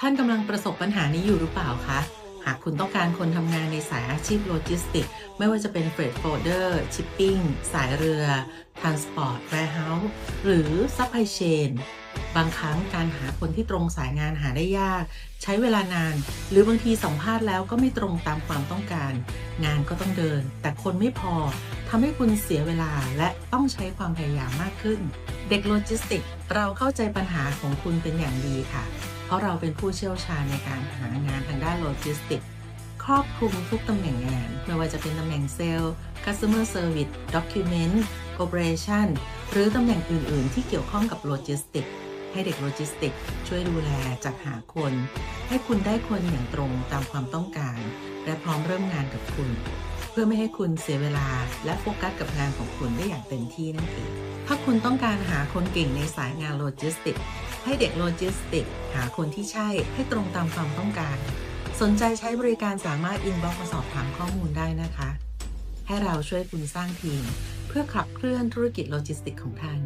ท่านกำลังประสบปัญหานี้อยู่หรือเปล่าคะ หากคุณต้องการคนทำงานในสายอาชีพโลจิสติก ไม่ว่าจะเป็นเฟรดโฟเดอร์ ชิปปิ้ง สายเรือ ทรานสปอร์ต แวร์เฮาส์ หรือซัพพลายเชน บางครั้งการหาคนที่ตรงสายงานหาได้ยาก ใช้เวลานาน หรือบางทีสัมภาษณ์แล้วก็ไม่ตรงตามความต้องการ งานก็ต้องเดิน แต่คนไม่พอทำให้คุณเสียเวลาและต้องใช้ความพยายามมากขึ้น เด็กโลจิสติกเราเข้าใจปัญหาของคุณเป็นอย่างดีค่ะ เพราะเราเป็นผู้เชี่ยวชาญในการหางานทางด้านโลจิสติก ครอบคลุมทุกตำแหน่งงาน ไม่ว่าจะเป็นตำแหน่งเซลล์ customer service document operation หรือตำแหน่งอื่น ๆ ที่เกี่ยวข้องกับโลจิสติก ให้เด็กโลจิสติก ช่วยดูแลจัดหาคน ให้คุณได้คนอย่างตรงตามความต้องการ และพร้อมเริ่มงานกับคุณ เพื่อไม่ให้คุณเสียเวลาและโฟกัสกับงานของคุณได้อย่างเต็มที่นั่นเอง ถ้าคุณต้องการหาคนเก่งในสายงานโลจิสติก ให้เด็กโลจิสติก หาคนที่ใช่ให้ตรงตามความต้องการ สนใจใช้บริการสามารถอินบ็อกซ์มาสอบถามข้อมูลได้นะคะ ให้เราช่วยคุณสร้างทีม เพื่อขับเคลื่อนธุรกิจโลจิสติกของท่าน